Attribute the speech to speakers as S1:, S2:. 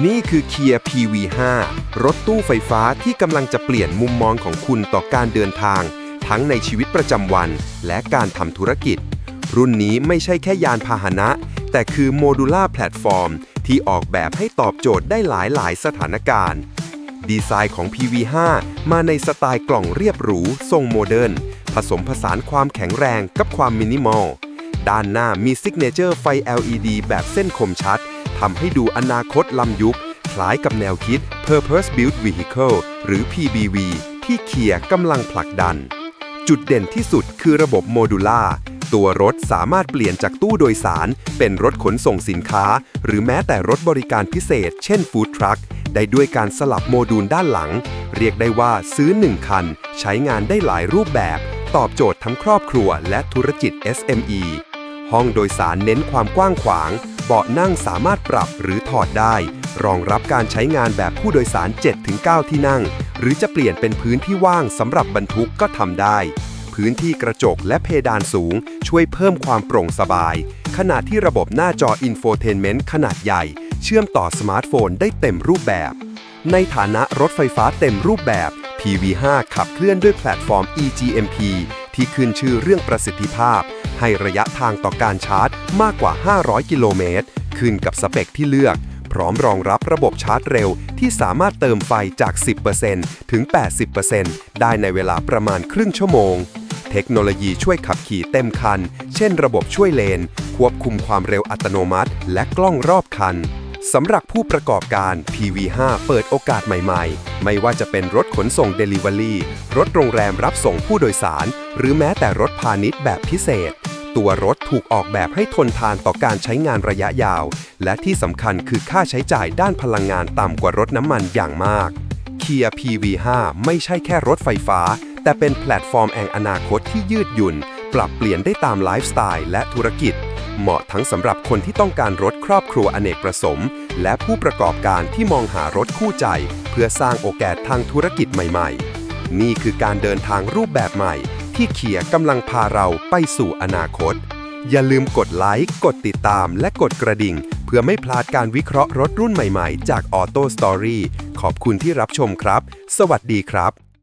S1: นี่คือ Kia PV5 รถตู้ไฟฟ้าที่กำลังจะเปลี่ยนมุมมองของคุณต่อการเดินทาง ทั้งในชีวิตประจำวัน และการทำธุรกิจ รุ่นนี้ไม่ใช่แค่ยานพาหนะ แต่คือโมดูล่าแพลตฟอร์ม ที่ออกแบบให้ตอบโจทย์ได้หลายหลายสถานการณ์ ดีไซน์ของ PV5 มาในสไตล์กล่องเรียบหรู ทรงโมเดิร์นผสมผสานความแข็งแรงกับความมินิมอล ด้านหน้ามีซิกเนเจอร์ไฟ LED แบบเส้นคมชัด ทำให้ดูอนาคตล้ำยุค คล้ายกับแนวคิด Purpose Built Vehicle หรือ PBV ที่เคียกำลังผลักดัน จุดเด่นที่สุดคือระบบโมดูล่าตัวรถสามารถเปลี่ยนจากตู้โดยสาร เป็นรถขนส่งสินค้า หรือแม้แต่รถบริการพิเศษ เช่นฟู้ดทรัคได้ด้วยการสลับโมดูลด้านหลัง เรียกได้ว่าซื้อ 1 คัน ใช้งานได้หลายรูปแบบ ตอบโจทย์ทั้งครอบครัวและธุรกิจ SME ห้องโดยสารเน้นความกว้างขวาง เบาะนั่งสามารถปรับหรือถอดได้ รองรับการใช้งานแบบผู้โดยสาร 7-9 ที่นั่ง หรือจะเปลี่ยนเป็นพื้นที่ว่างสำหรับบรรทุกก็ทำได้ พื้นที่กระจกและเพดานสูง ช่วยเพิ่มความโปร่งสบาย ขณะที่ระบบหน้าจออินโฟเทนเมนต์ขนาดใหญ่ เชื่อมต่อสมาร์ทโฟนได้เต็มรูปแบบ ในฐานะรถไฟฟ้าเต็มรูปแบบ PV5 ขับเคลื่อนด้วยแพลตฟอร์ม eGMP ที่ขึ้นชื่อเรื่องประสิทธิภาพ ให้ระยะทางต่อการชาร์จมากกว่า 500 กิโลเมตร ขึ้นกับสเปคที่เลือก พร้อมรองรับระบบชาร์จเร็วที่สามารถเติมไฟจาก 10%ถึง 80%ได้ในเวลาประมาณครึ่งชั่วโมง เทคโนโลยีช่วยขับขี่เต็มคัน เช่น ระบบช่วยเลน ควบคุมความเร็วอัตโนมัติ และกล้องรอบคัน สำหรับผู้ประกอบการ PV5 เปิดโอกาสใหม่ๆ ไม่ว่าจะเป็นรถขนส่ง Delivery รถโรงแรมรับส่งผู้โดยสาร หรือแม้แต่รถพาณิชย์แบบพิเศษ ตัวรถถูกออกแบบให้ทนทานต่อการใช้งานระยะยาว และที่สำคัญคือค่าใช้จ่ายด้านพลังงานต่ำกว่ารถน้ำมันอย่างมาก Kia PV5 ไม่ใช่แค่รถไฟฟ้า แต่เป็นแพลตฟอร์มแห่งอนาคตที่ยืดหยุ่น ปรับเปลี่ยนได้ตามไลฟ์สไตล์และธุรกิจ เหมาะทั้งสำหรับคนที่ต้องการรถครอบครัวอเนกประสงค์และผู้ประกอบการที่มองหารถคู่ใจ เพื่อสร้างโอกาสทางธุรกิจใหม่ๆ นี่คือการเดินทางรูปแบบใหม่ ที่เขียกำลังพาเราไปสู่อนาคต อย่าลืมกดไลค์ กดติดตามและกดกระดิ่ง เพื่อไม่พลาดการวิเคราะห์รถรุ่นใหม่ๆ จาก Auto Story ขอบคุณที่รับชมครับ สวัสดีครับ